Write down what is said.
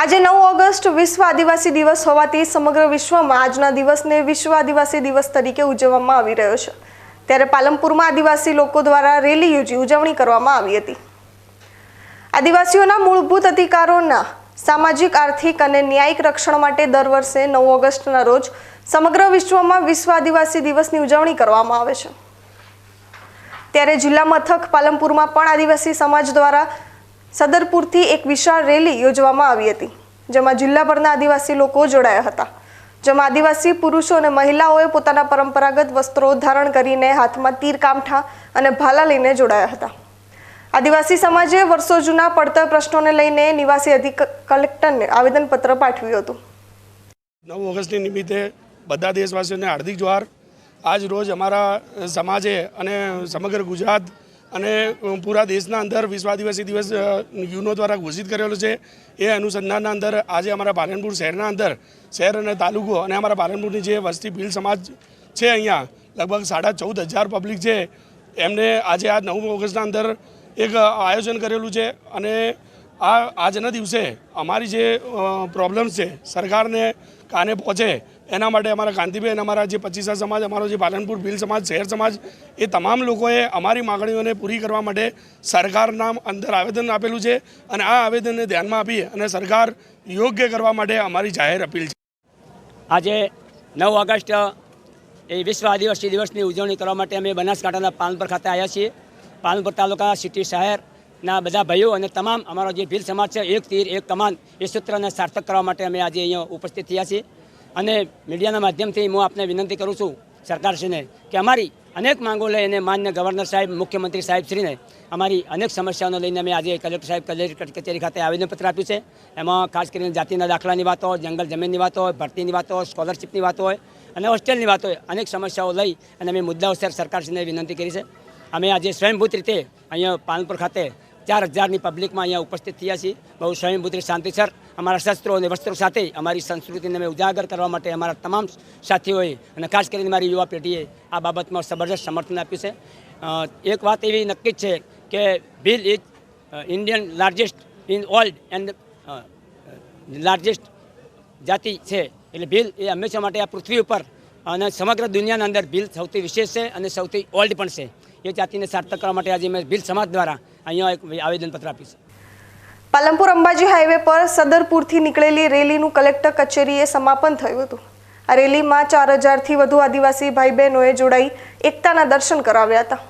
આજે નવ ઓગસ્ટ વિશ્વ આદિવાસી દિવસ હોવાથી સમગ્ર વિશ્વમાં આજના દિવસને વિશ્વ આદિવાસી દિવસ તરીકે ઉજવવામાં આવી રહ્યો છે. ત્યારે પાલનપુરમાં આદિવાસી લોકો દ્વારા રેલી યોજી ઉજવણી કરવામાં આવી હતી. આદિવાસીઓના મૂળભૂત અધિકારોના સામાજિક, આર્થિક અને ન્યાયિક રક્ષણ માટે દર વર્ષે નવ ઓગસ્ટના રોજ સમગ્ર વિશ્વમાં વિશ્વ આદિવાસી દિવસની ઉજવણી કરવામાં આવે છે. ત્યારે જિલ્લા મથક પાલનપુરમાં પણ આદિવાસી સમાજ દ્વારા સદરપુરથી એક વિશાળ રેલી યોજવામાં આવી હતી, જેમાં જિલ્લાભરના આદિવાસી લોકો જોડાયા હતા. જેમાં આદિવાસી પુરુષો અને મહિલાઓએ પોતાના પરંપરાગત વસ્ત્રો ધારણ કરીને હાથમાં તીર કામઠા અને ભાલા લઈને જોડાયા હતા. આદિવાસી સમાજે વર્ષો જૂના પડતર પ્રશ્નોને લઈને નિવાસી અધિક, કલેક્ટરને આવેદનપત્ર પાઠવ્યું હતું. નવ ઓગસ્ટની નિમિત્તે બધા દેશવાસીઓને હાર્દિક જોહાર. આજ રોજ અમારા સમાજે અને સમગ્ર ગુજરાત અને પૂરા દેશના અંદર વિશ્વ આદિવાસી દિવસ યુનો દ્વારા ઘોષિત કરેલો છે. એ અનુસંધાનના અંદર આજે અમારા પાલનપુર શહેરના અંદર, શહેર અને તાલુકો અને અમારા પાલનપુરની જે વસ્તી ભીલ સમાજ છે અહીંયા, લગભગ સાડા ચૌદ હજાર પબ્લિક છે. એમને આજે આ નવ ઓગસ્ટના અંદર એક આયોજન કરેલું છે અને આ, આજના દિવસે અમારી જે પ્રોબ્લેમ્સ છે, સરકારને કાને પહોંચે એના માટે અમારા ગાંધીબેન અમારા જે પચીસા સમાજ, અમારો જે પાલનપુર ભીલ સમાજ શહેર સમાજ, એ તમામ લોકોએ અમારી માગણીઓને પૂરી કરવા માટે સરકારના અંદર આવેદન આપેલું છે અને આ આવેદનને ધ્યાનમાં આપી અને સરકાર યોગ્ય કરવા માટે અમારી જાહેર અપીલ છે. આજે નવ ઓગસ્ટ, એ વિશ્વ આદિવાસી દિવસની ઉજવણી કરવા માટે અમે બનાસકાંઠાના પાલનપુર ખાતે આવ્યા છીએ. પાલનપુર તાલુકા સિટી શહેરના બધા ભાઈઓ અને તમામ અમારો જે ભીલ સમાજ છે, એક તીર, એક કમાન, એ સૂત્રને સાર્થક કરવા માટે અમે આજે અહીંયા ઉપસ્થિત થયા છીએ. અને મીડિયાના માધ્યમથી હું આપને વિનંતી કરું છું સરકારશ્રીને કે અમારી અનેક માંગો લઈને માન્ય ગવર્નર સાહેબ, મુખ્યમંત્રી સાહેબશ્રીને અમારી અનેક સમસ્યાઓને લઈને અમે આજે કલેક્ટર સાહેબ કલેક્ટર કચેરી ખાતે આવેદનપત્ર આપ્યું છે. એમાં ખાસ કરીને જાતિના દાખલાની વાતો હોય, જંગલ જમીનની વાતો હોય, ભરતીની વાતો હોય, સ્કોલરશીપની વાતો હોય અને હોસ્ટેલની વાતો હોય, અનેક સમસ્યાઓ લઈ અને અમે મુદ્દાઓ સર સરકારશ્રીને વિનંતી કરી છે. અમે આજે સ્વયંભૂત રીતે અહીંયા પાલનપુર ખાતે ચાર હજારની પબ્લિકમાં અહીંયા ઉપસ્થિત થયા છીએ. બહુ સ્વયંભૂત્રી શાંતિસર અમારા શસ્ત્રો અને વસ્ત્રો સાથે અમારી સંસ્કૃતિને અમે ઉજાગર કરવા માટે અમારા તમામ સાથીઓએ અને ખાસ કરીને મારી યુવા પેઢીએ આ બાબતમાં જબરજસ્ત સમર્થન આપ્યું છે. એક વાત એવી નક્કી છે કે Bhil is Indian largest in old and largest જાતિ છે. એટલે ભીલ એ હંમેશા માટે આ પૃથ્વી ઉપર અને સમગ્ર દુનિયાના અંદર ભીલ સૌથી વિશેષ છે અને સૌથી ઓલ્ડ પણ છે. એ જાતિને સાર્થક કરવા માટે આજે મેં ભીલ સમાજ દ્વારા અહીંયા એક આવેદનપત્ર આપ્યું પાલનપુર અંબાજી હાઈવે પર સદરપુરથી નીકળેલી રેલીનું કલેક્ટર કચેરીએ સમાપન થયું હતું. આ રેલીમાં ચાર હજારથી વધુ આદિવાસી ભાઈ બહેનોએ જોડાઈ એકતાના દર્શન કરાવ્યા હતા.